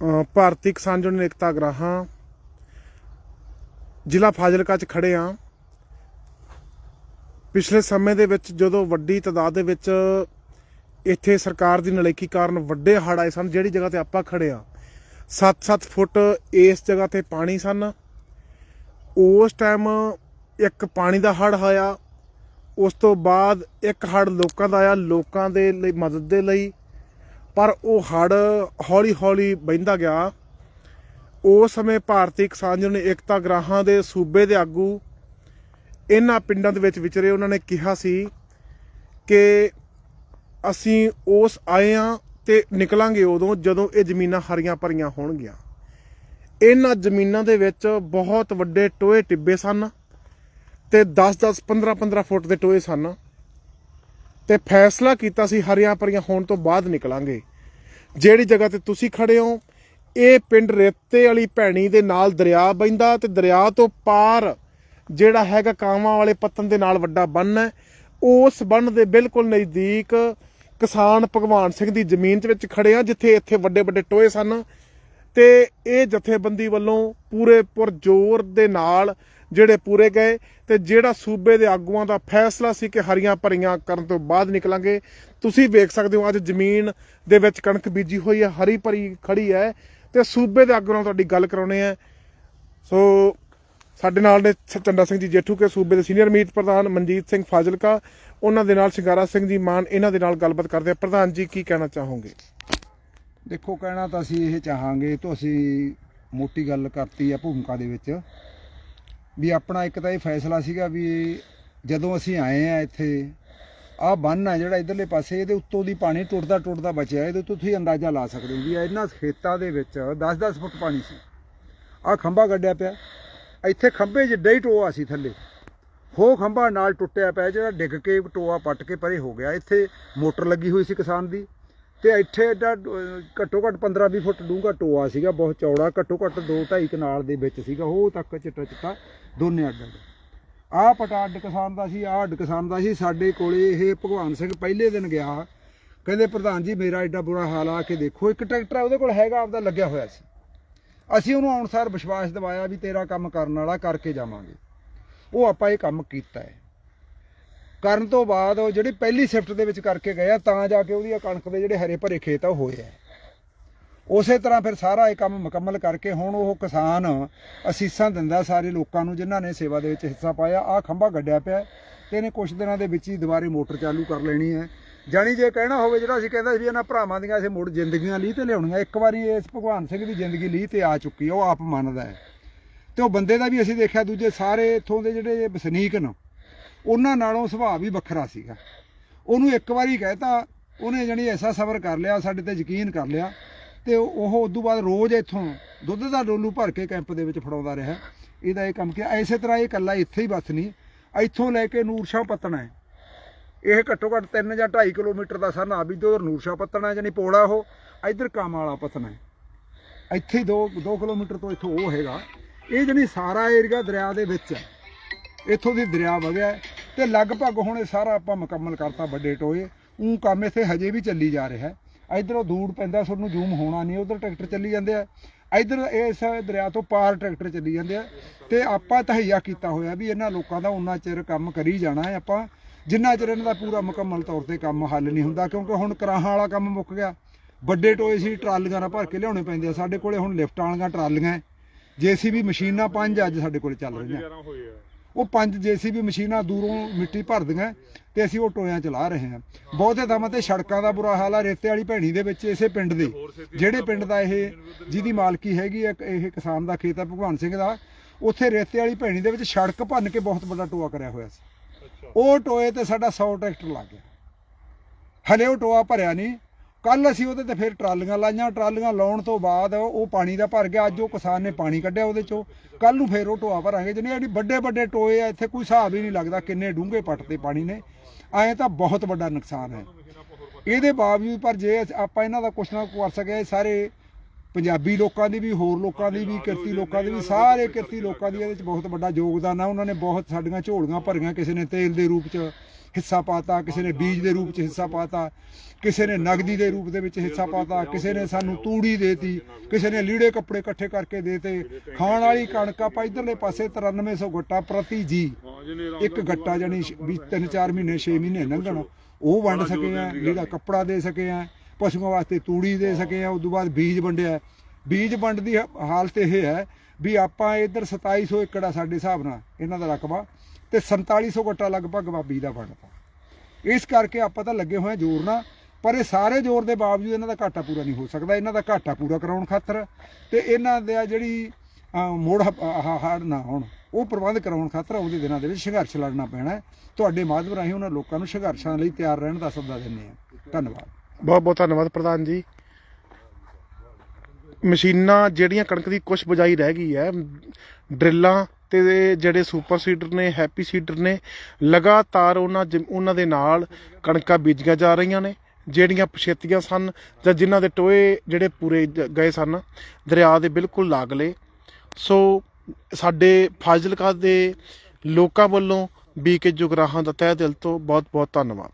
ਭਾਰਤੀ ਕਿਸਾਨ ਯੂਨੀਅਨ ਏਕਤਾ ਗਰਾਹਾਂ, ਜ਼ਿਲ੍ਹਾ ਫਾਜ਼ਿਲਕਾ 'ਚ ਖੜੇ ਆ। ਪਿਛਲੇ ਸਮੇਂ ਦੇ ਵਿੱਚ ਜਦੋਂ ਵੱਡੀ ਤਾਦਾਦ ਦੇ ਵਿੱਚ ਇੱਥੇ ਸਰਕਾਰ ਦੀ ਨਲੇਕੀ ਕਾਰਨ ਵੱਡੇ ਹੜ੍ਹ ਆਏ ਸਨ, ਜਿਹੜੀ ਜਗ੍ਹਾ ਤੇ ਆਪਾਂ ਖੜੇ ਆ 7-7 ਫੁੱਟ ਇਸ ਜਗ੍ਹਾ ਤੇ ਪਾਣੀ ਸਨ। ਉਸ ਟਾਈਮ ਇੱਕ ਪਾਣੀ ਦਾ ਹੜ੍ਹ ਆਇਆ, ਉਸ ਤੋਂ ਬਾਅਦ ਇੱਕ ਹੜ੍ਹ ਲੋਕਾਂ ਦਾ ਆਇਆ, ਲੋਕਾਂ ਦੇ ਲਈ ਮਦਦ ਦੇ ਲਈ। ਪਰ ਉਹ ਹੜ ਹੌਲੀ ਹੌਲੀ ਬਹਿੰਦਾ ਗਿਆ। ਉਸ ਸਮੇਂ ਭਾਰਤੀ ਕਿਸਾਨ ਯੂਨੀਅਨ ਏਕਤਾ ਗ੍ਰਾਹਾਂ ਦੇ ਸੂਬੇ ਦੇ ਆਗੂ ਇਹਨਾਂ ਪਿੰਡਾਂ ਦੇ ਵਿੱਚ ਵਿਚਰੇ ਉਹਨਾਂ ਨੇ ਕਿਹਾ ਸੀ ਕਿ ਅਸੀਂ ਉਸ ਆਏ ਆ ਤੇ ਨਿਕਲਾਂਗੇ ਉਦੋਂ ਜਦੋਂ ਇਹ ਜ਼ਮੀਨਾਂ ਹਰੀਆਂ ਭਰੀਆਂ ਹੋਣਗੀਆਂ। ਇਹਨਾਂ ਜ਼ਮੀਨਾਂ ਦੇ ਵਿੱਚ ਬਹੁਤ ਵੱਡੇ ਟੋਏ ਟਿੱਬੇ ਸਨ ਤੇ 10-10 15-15 ਫੁੱਟ ਦੇ ਟੋਏ ਸਨ। ਤੇ ਫੈਸਲਾ ਕੀਤਾ ਸੀ ਹਰੀਆਂ ਭਰੀਆਂ ਹੋਣ ਤੋਂ ਬਾਅਦ ਨਿਕਲਾਂਗੇ। ਜਿਹੜੀ ਜਗ੍ਹਾ ਤੇ ਤੁਸੀਂ ਖੜੇ ਹੋ, ਇਹ ਪਿੰਡ ਰੇਤੇ ਵਾਲੀ ਭੈਣੀ ਦੇ ਨਾਲ ਦਰਿਆ ਬੈਂਦਾ ਤੇ ਦਰਿਆ ਤੋਂ ਪਾਰ ਜਿਹੜਾ ਹੈਗਾ ਕਾਵਾਂ ਵਾਲੇ ਪੱਤਨ ਦੇ ਨਾਲ ਵੱਡਾ ਬੰਨ ਹੈ, ਉਸ ਬੰਨ ਦੇ ਬਿਲਕੁਲ ਨਜ਼ਦੀਕ ਕਿਸਾਨ ਭਗਵਾਨ ਸਿੰਘ ਦੀ ਜ਼ਮੀਨ ਦੇ ਵਿੱਚ ਖੜੇ ਆ, ਜਿੱਥੇ ਇੱਥੇ ਵੱਡੇ ਵੱਡੇ ਟੋਏ ਸਨ। ਤੇ ਇਹ ਜਥੇਬੰਦੀ ਵੱਲੋਂ ਪੂਰੇ ਪੁਰਜੋਰ ਦੇ ਨਾਲ ਜਿਹੜੇ ਪੂਰੇ ਗਏ ਤੇ ਜਿਹੜਾ ਸੂਬੇ ਦੇ ਆਗੂਆਂ ਦਾ ਫੈਸਲਾ ਸੀ ਕਿ ਹਰੀਆਂ ਭਰੀਆਂ ਕਰਨ ਤੋਂ ਬਾਅਦ ਨਿਕਲਾਂਗੇ, ਤੁਸੀਂ ਵੇਖ ਸਕਦੇ ਹੋ ਅੱਜ ਜ਼ਮੀਨ ਦੇ ਵਿੱਚ ਕਣਕ ਬੀਜੀ ਹੋਈ ਹੈ, ਹਰੀ ਭਰੀ ਖੜੀ ਹੈ ਤੇ ਸੂਬੇ ਦੇ ਆਗੂਆਂ ਨਾਲ ਤੁਹਾਡੀ ਗੱਲ ਕਰਾਉਣੇ ਆ। ਸੋ ਸਾਡੇ ਨਾਲ ਨੇ ਚੰਡਾ ਸਿੰਘ ਜੀ ਜੇਠੂ ਕੇ, ਸੂਬੇ ਦੇ ਸੀਨੀਅਰ ਮੀਤ ਪ੍ਰਧਾਨ ਮਨਜੀਤ ਸਿੰਘ ਫਾਜ਼ਿਲਕਾ, ਉਹਨਾਂ ਦੇ ਨਾਲ ਸ਼ਿੰਗਾਰਾ ਸਿੰਘ ਜੀ ਮਾਨ, ਇਹਨਾਂ ਦੇ ਨਾਲ ਗੱਲਬਾਤ ਕਰਦੇ ਆ। ਪ੍ਰਧਾਨ ਜੀ, ਕੀ ਕਹਿਣਾ ਚਾਹੋਗੇ? ਦੇਖੋ, ਕਹਿਣਾ ਤਾਂ ਅਸੀਂ ਇਹ ਚਾਹਾਂਗੇ ਤੋਂ ਅਸੀਂ ਮੋਟੀ ਗੱਲ ਕਰਤੀ ਆ ਭੂਮਿਕਾ ਦੇ ਵਿੱਚ, ਵੀ ਆਪਣਾ ਇੱਕ ਤਾਂ ਇਹ ਫੈਸਲਾ ਸੀਗਾ ਵੀ ਜਦੋਂ ਅਸੀਂ ਆਏ ਆ ਇੱਥੇ, ਆਹ ਬੰਨ ਆ ਜਿਹੜਾ ਇਧਰਲੇ ਪਾਸੇ, ਇਹਦੇ ਉੱਤੋਂ ਦੀ ਪਾਣੀ ਟੁੱਟਦਾ ਟੁੱਟਦਾ ਬਚਿਆ, ਇਹਦੇ ਤੋਂ ਤੁਸੀਂ ਅੰਦਾਜ਼ਾ ਲਾ ਸਕਦੇ ਹੋ ਵੀ ਇਹਨਾਂ ਖੇਤਾਂ ਦੇ ਵਿੱਚ 10-10 ਫੁੱਟ ਪਾਣੀ ਸੀ। ਆਹ ਖੰਭਾ ਗੱਡਿਆ ਪਿਆ, ਇੱਥੇ ਖੰਭੇ ਜਿੱਡਾ ਹੀ ਟੋਆ ਸੀ ਥੱਲੇ। ਹੋ ਖੰਭਾ ਨਾਲ ਟੁੱਟਿਆ ਪਿਆ, ਜਿਹੜਾ ਡਿੱਗ ਕੇ ਟੋਆ ਪੱਟ ਕੇ ਪਰੇ ਹੋ ਗਿਆ। ਇੱਥੇ ਮੋਟਰ ਲੱਗੀ ਹੋਈ ਸੀ ਕਿਸਾਨ ਦੀ। ਤੇ ਇੱਥੇ ਏਡਾ ਘੱਟੋ ਘੱਟ 15-20 ਫੁੱਟ ਡੂੰਘਾ ਟੋਆ ਸੀਗਾ, ਬਹੁਤ ਚੌੜਾ, ਘੱਟੋ ਘੱਟ 2-2.5 ਕਨਾਲ ਦੇ ਵਿੱਚ ਸੀਗਾ, ਉਹ ਤੱਕ ਚਿੱਟਾ ਚਿੱਟਾ ਦੋਨੇ ਅੱਡ ਅੱਡ। ਆਹ ਪਟਾ ਅੱਡ ਕਿਸਾਨ ਦਾ ਸੀ, ਆਹ ਅੱਡ ਕਿਸਾਨ ਦਾ ਸੀ, ਸਾਡੇ ਕੋਲੇ ਇਹ ਭਗਵਾਨ ਸਿੰਘ ਪਹਿਲੇ ਦਿਨ ਗਿਆ, ਕਹਿੰਦੇ ਪ੍ਰਧਾਨ ਜੀ ਮੇਰਾ ਐਡਾ ਬੁਰਾ ਹਾਲ ਆ ਕੇ ਦੇਖੋ, ਇੱਕ ਟਰੈਕਟਰ ਉਹਦੇ ਕੋਲ ਹੈਗਾ ਆਪਦਾ ਲੱਗਿਆ ਹੋਇਆ ਸੀ। ਅਸੀਂ ਉਹਨੂੰ ਅਨੁਸਾਰ ਵਿਸ਼ਵਾਸ ਦਿਵਾਇਆ ਵੀ ਤੇਰਾ ਕੰਮ ਕਰਨ ਵਾਲਾ ਕਰਕੇ ਜਾਵਾਂਗੇ। ਉਹ ਆਪਾਂ ਇਹ ਕੰਮ ਕੀਤਾ ਹੈ। ਕਰਨ ਤੋਂ ਬਾਅਦ ਉਹ ਜਿਹੜੀ ਪਹਿਲੀ ਸ਼ਿਫਟ ਦੇ ਵਿੱਚ ਕਰਕੇ ਗਏ ਆ, ਤਾਂ ਜਾ ਕੇ ਉਹਦੀ ਕਣਕ ਦੇ ਜਿਹੜੇ ਹਰੇ ਭਰੇ ਖੇਤ ਆ, ਉਹ ਹੋਏ ਆ। ਉਸੇ ਤਰ੍ਹਾਂ ਫਿਰ ਸਾਰਾ ਇਹ ਕੰਮ ਮੁਕੰਮਲ ਕਰਕੇ ਹੁਣ ਉਹ ਕਿਸਾਨ ਅਸੀਸਾਂ ਦਿੰਦਾ ਸਾਰੇ ਲੋਕਾਂ ਨੂੰ, ਜਿਨ੍ਹਾਂ ਨੇ ਸੇਵਾ ਦੇ ਵਿੱਚ ਹਿੱਸਾ ਪਾਇਆ। ਆ ਖੰਭਾ ਗੱਡਿਆ ਪਿਆ ਤੇ ਇਹਨੇ ਕੁਝ ਦਿਨਾਂ ਦੇ ਵਿੱਚ ਹੀ ਦੁਬਾਰੇ ਮੋਟਰ ਚਾਲੂ ਕਰ ਲੈਣੀ ਹੈ। ਜਾਣੀ ਜੇ ਕਹਿਣਾ ਹੋਵੇ, ਜਿਹੜਾ ਅਸੀਂ ਕਹਿੰਦਾ ਸੀ ਵੀ ਇਹਨਾਂ ਭਰਾਵਾਂ ਦੀਆਂ ਅਸੀਂ ਮੁੜ ਜ਼ਿੰਦਗੀਆਂ ਲਈ ਤੇ ਲਿਆਉਣੀਆਂ, ਇੱਕ ਵਾਰੀ ਇਸ ਭਗਵਾਨ ਸਿੰਘ ਦੀ ਜ਼ਿੰਦਗੀ ਲਈ ਤੇ ਆ ਚੁੱਕੀ ਆ, ਉਹ ਆਪ ਮੰਨਦਾ ਹੈ। ਤੇ ਉਹ ਬੰਦੇ ਦਾ ਵੀ ਅਸੀਂ ਦੇਖਿਆ, ਦੂਜੇ ਸਾਰੇ ਇੱਥੋਂ ਦੇ ਜਿਹੜੇ ਵਸਨੀਕ ਨੇ ਉਹਨਾਂ ਨਾਲੋਂ ਸੁਭਾਅ ਵੀ ਵੱਖਰਾ ਸੀਗਾ। ਉਹਨੂੰ ਇੱਕ ਵਾਰੀ ਕਹਿਤਾ, ਉਹਨੇ ਜਣੀ ਐਸਾ ਸਬਰ ਕਰ ਲਿਆ, ਸਾਡੇ ਤੇ ਯਕੀਨ ਕਰ ਲਿਆ, ਤੇ ਉਹ ਉਦੋਂ ਬਾਅਦ ਰੋਜ਼ ਇੱਥੋਂ ਦੁੱਧ ਦਾ ਡੋਲੂ ਭਰ ਕੇ ਕੈਂਪ ਦੇ ਵਿੱਚ ਫੜਾਉਂਦਾ ਰਿਹਾ। ਇਹਦਾ ਇਹ ਕੰਮ ਕਿਹਾ, ਐਸੇ ਤਰ੍ਹਾਂ ਇਹ ਇਕੱਲਾ ਇੱਥੇ ਹੀ ਬਸ ਨਹੀਂ, ਇੱਥੋਂ ਲੈ ਕੇ ਨੂਰਸ਼ਾਹ ਪਤਣਾ ਹੈ। ਇਹ ਘੱਟੋ ਘੱਟ 3 ਜਾਂ 2.5 ਕਿਲੋਮੀਟਰ ਦਾ ਸਰਨਾ ਵੀ ਤੋਂ ਨੂਰਸ਼ਾਹ ਪਤਣਾ ਜਾਨੀ ਪੋੜਾ ਉਹ, ਇਧਰ ਕਾਮਾ ਵਾਲਾ ਪਤਣਾ ਹੈ। ਇੱਥੇ 2 2 ਕਿਲੋਮੀਟਰ ਤੋਂ ਇੱਥੋਂ ਉਹ ਹੈਗਾ। ਇਹ ਜਣੀ ਸਾਰਾ ਏਰੀਆ ਦਰਿਆ ਦੇ ਵਿੱਚ ਹੈ। ਇੱਥੋਂ ਦੀ ਦਰਿਆ ਵਗਿਆ ਹੈ ਤੇ ਲਗਭਗ ਹੁਣ ਇਹ ਸਾਰਾ ਆਪਾਂ ਮੁਕੰਮਲ ਕਰਤਾ ਵੱਡੇ ਟੋਏ। ਉਹ ਕੰਮ ਇੱਥੇ ਹਜੇ ਵੀ ਚੱਲੀ ਜਾ ਰਿਹਾ ਹੈ। ਇਧਰੋਂ ਦੂਰ ਪੈਂਦਾ, ਤੁਹਾਨੂੰ ਜ਼ੂਮ ਹੋਣਾ ਨਹੀਂ, ਉਧਰ ਟਰੈਕਟਰ ਚੱਲੀ ਜਾਂਦੇ ਆ। ਇਧਰ ਇਸ ਦਰਿਆ ਤੋਂ ਪਾਰ ਟਰੈਕਟਰ ਚੱਲੀ ਜਾਂਦੇ ਆ। ਤੇ ਆਪਾਂ ਤਹਈਆ ਕੀਤਾ ਹੋਇਆ ਵੀ ਇਹਨਾਂ ਲੋਕਾਂ ਦਾ ਉਨਾ ਚਿਰ ਕੰਮ ਕਰੀ ਜਾਣਾ ਹੈ ਆਪਾਂ। ਜਿੰਨਾ ਚਿਰ ਇਹਨਾਂ ਦਾ ਪੂਰਾ ਮੁਕੰਮਲ ਤੌਰ ਤੇ ਕੰਮ ਹੱਲ ਨਹੀਂ ਹੁੰਦਾ, ਕਿਉਂਕਿ ਹੁਣ ਕਰਾਹਾਂ ਵਾਲਾ ਕੰਮ ਮੁੱਕ ਗਿਆ। ਵੱਡੇ ਟੋਏ ਸੀ, ਟਰਾਲੀਆਂ ਨਾਲ ਭਰ ਕੇ ਲਿਆਉਣੇ ਪੈਂਦੇ ਆ। ਸਾਡੇ ਕੋਲੇ ਹੁਣ ਲਿਫਟਾਂ ਵਾਲੀਆਂ ਟਰਾਲੀਆਂ ਜੀਸੀਬੀ ਮਸ਼ੀਨਾਂ ਪੰਜ ਅੱਜ ਸਾਡੇ ਕੋਲੇ ਚੱਲ ਰਹੀਆਂ। ਉਹ ਪੰਜ ਜੀਸੀਬੀ ਮਸ਼ੀਨਾਂ ਦੂਰੋਂ ਮਿੱਟੀ ਭਰਦੀਆਂ ਤੇ ਅਸੀਂ ਉਹ ਟੋਇਆਂ ਚਲਾ ਰਹੇ ਹਾਂ। ਬਹੁਤੇ ਥਾਵਾਂ ਤੇ ਸੜਕਾਂ ਦਾ ਬੁਰਾ ਹਾਲ ਆ ਰੇਤੇ ਵਾਲੀ ਭੈਣੀ ਦੇ ਵਿੱਚ ਇਸੇ ਪਿੰਡ ਦੇ। ਜਿਹੜੇ ਪਿੰਡ ਦਾ ਇਹ ਜਿਹਦੀ ਮਾਲਕੀ ਹੈਗੀ ਆ ਇਹ ਕਿਸਾਨ ਦਾ ਖੇਤ ਆ ਭਗਵਾਨ ਸਿੰਘ ਦਾ ਉੱਥੇ ਰੇਤੇ ਵਾਲੀ ਭੈਣੀ ਦੇ ਵਿੱਚ ਸੜਕ ਭੰਨ ਕੇ ਬਹੁਤ ਵੱਡਾ ਟੋਆ ਕਰਿਆ ਹੋਇਆ ਸੀ। ਉਹ ਟੋਏ ਤੇ ਸਾਡਾ 100 ਟਰੈਕਟਰ ਲੱਗ ਗਿਆ। ਹਲੇ ਉਹ ਟੋਆ ਭਰਿਆ ਨਹੀਂ ਕੱਲ ਅਸੀਂ ਉਹਦੇ ਤੇ ਫਿਰ ਟਰਾਲੀਆਂ ਲਾਈਆਂ, ਟਰਾਲੀਆਂ ਲਾਉਣ ਤੋਂ ਬਾਅਦ ਉਹ ਪਾਣੀ ਦਾ ਭਰ ਗਿਆ, ਅੱਜ ਉਹ ਕਿਸਾਨ ਨੇ ਪਾਣੀ ਕੱਢਿਆ ਉਹਦੇ ਚੋਂ। ਕੱਲ ਨੂੰ ਫਿਰ ਉਹ ਟੋਆ ਭਰਾਂਗੇ। ਜਿਹਨੇ ਜਿਹੜੀ ਵੱਡੇ ਵੱਡੇ ਟੋਏ ਆ, ਇੱਥੇ ਕੋਈ ਹਿਸਾਬ ਹੀ ਨਹੀਂ ਲੱਗਦਾ ਕਿੰਨੇ ਡੂੰਘੇ ਪੱਟਦੇ ਪਾਣੀ ਨੇ। ਐਂ ਤਾਂ ਬਹੁਤ ਵੱਡਾ ਨੁਕਸਾਨ ਹੈ। ਇਹਦੇ ਬਾਵਜੂਦ ਪਰ ਜੇ ਆਪਾਂ ਇਹਨਾਂ ਦਾ ਕੁਛ ਨਾ ਕੁਛ ਕਰ ਸਕੇ ਸਾਰੇ ਪੰਜਾਬੀ ਲੋਕਾਂ ਦੀ ਵੀ ਹੋਰ ਲੋਕਾਂ ਦੀ ਵੀ ਕਿਰਤੀ ਲੋਕਾਂ ਦੀ ਵੀ ਸਾਰੇ ਕਿਰਤੀ ਲੋਕਾਂ ਦੀ ਇਹਦੇ ਵਿੱਚ ਬਹੁਤ ਵੱਡਾ ਯੋਗਦਾਨ ਆ। ਉਹਨਾਂ ਨੇ ਬਹੁਤ ਸਾਡੀਆਂ ਝੋਲੀਆਂ ਭਰੀਆਂ ਕਿਸੇ ਨੇ ਤੇਲ ਦੇ ਰੂਪ 'ਚ ਹਿੱਸਾ ਪਾਤਾ ਕਿਸੇ ਨੇ ਬੀਜ ਦੇ ਰੂਪ 'ਚ ਹਿੱਸਾ ਪਾਤਾ ਕਿਸੇ ਨੇ ਨਗਦੀ ਦੇ ਰੂਪ ਦੇ ਵਿੱਚ ਹਿੱਸਾ ਪਾਤਾ ਕਿਸੇ ਨੇ ਸਾਨੂੰ ਤੂੜੀ ਦੇਤੀ ਕਿਸੇ ਨੇ ਲੀੜੇ ਕੱਪੜੇ ਇਕੱਠੇ ਕਰਕੇ ਦੇਤੇ। ਖਾਣ ਵਾਲੀ ਕਣਕ ਆਪਾਂ ਇਧਰਲੇ ਪਾਸੇ 9300 ਗੱਟਾ ਪ੍ਰਤੀ ਜੀ। ਇੱਕ ਗੱਟਾ ਜਾਨੀ ਵੀ 3-4 ਮਹੀਨੇ 6 ਮਹੀਨੇ ਲੰਘਣ। ਉਹ ਵੰਡ ਸਕੇ ਆ ਲੀੜਾ ਕੱਪੜਾ ਦੇ ਸਕੇ ਆ। ਪਸ਼ੂਆਂ ਵਾਸਤੇ ਤੂੜੀ ਦੇ ਸਕੇ ਆ ਉਸ ਤੋਂ ਬਾਅਦ ਬੀਜ ਵੰਡਿਆ। ਬੀਜ ਵੰਡ ਦੀ ਹਾਲਤ ਇਹ ਹੈ ਵੀ ਆਪਾਂ ਇਧਰ 2700 ਏਕੜ ਆ ਸਾਡੇ ਹਿਸਾਬ ਨਾਲ ਇਹਨਾਂ ਦਾ ਰਕਬਾ ਤੇ 4700 ਗੱਟਾ ਲਗਭਗ ਬਾਬੀ ਦਾ ਬਣਦਾ ਇਸ ਕਰਕੇ ਆਪਾਂ ਤਾਂ ਲੱਗੇ ਹੋਏ ਜ਼ੋਰ ਨਾਲ ਪਰ ਇਹ ਸਾਰੇ ਜ਼ੋਰ ਦੇ ਬਾਵਜੂਦ ਇਹਨਾਂ ਦਾ ਘਾਟਾ ਪੂਰਾ ਨਹੀਂ ਹੋ ਸਕਦਾ। ਇਹਨਾਂ ਦਾ ਘਾਟਾ ਪੂਰਾ ਕਰਾਉਣ ਖਾਤਰ ਤੇ ਇਹਨਾਂ ਦੇ ਜਿਹੜੀ ਮੋੜ ਹਾੜ ਨਾ ਹੋਣ ਉਹ ਪ੍ਰਬੰਧ ਕਰਾਉਣ ਖਾਤਰ ਆਉਂਦੇ ਦਿਨਾਂ ਦੇ ਵਿੱਚ ਸੰਘਰਸ਼ ਲੜਨਾ ਪੈਣਾ। ਤੁਹਾਡੇ ਮਾਧਵ ਰਾਹੀਂ ਉਹਨਾਂ ਲੋਕਾਂ ਨੂੰ ਸੰਘਰਸ਼ਾਂ ਲਈ ਤਿਆਰ ਰਹਿਣ ਦਾ ਸੱਦਾ ਦਿੰਦੇ ਆ ਧੰਨਵਾਦ। ਬਹੁਤ ਬਹੁਤ ਧੰਨਵਾਦ ਪ੍ਰਧਾਨ ਜੀ। ਮਸ਼ੀਨਾਂ ਜਿਹੜੀਆਂ ਕਣਕ ਦੀ ਕੁਝ ਬਜਾਈ ਰਹਿ ਗਈ ਹੈ, ਡਰਿੱਲਾਂ ਤੇ ਜਿਹੜੇ ਸੁਪਰ ਸੀਡਰ ਨੇ, ਹੈਪੀ ਸੀਡਰ ਨੇ, ਲਗਾਤਾਰ ਉਹਨਾਂ ਜਿ- ਉਹਨਾਂ ਦੇ ਨਾਲ ਕਣਕਾਂ ਬੀਜੀਆਂ ਜਾ ਰਹੀਆਂ ਨੇ, ਜਿਹੜੀਆਂ ਪਛੇਤੀਆਂ ਸਨ ਜਾਂ ਜਿਨ੍ਹਾਂ ਦੇ ਟੋਏ ਜਿਹੜੇ ਪੂਰੇ ਗਏ ਸਨ, ਦਰਿਆ ਦੇ ਬਿਲਕੁਲ ਲਾਗਲੇ ਸੋ ਸਾਡੇ ਫਾਜ਼ਿਲਕਾ ਦੇ ਲੋਕਾਂ ਵੱਲੋਂ ਬੀਕੇ ਜੁਗਰਾਹਾਂ ਦਾ ਤਹਿ ਦਿਲ ਤੋਂ ਬਹੁਤ ਬਹੁਤ ਧੰਨਵਾਦ।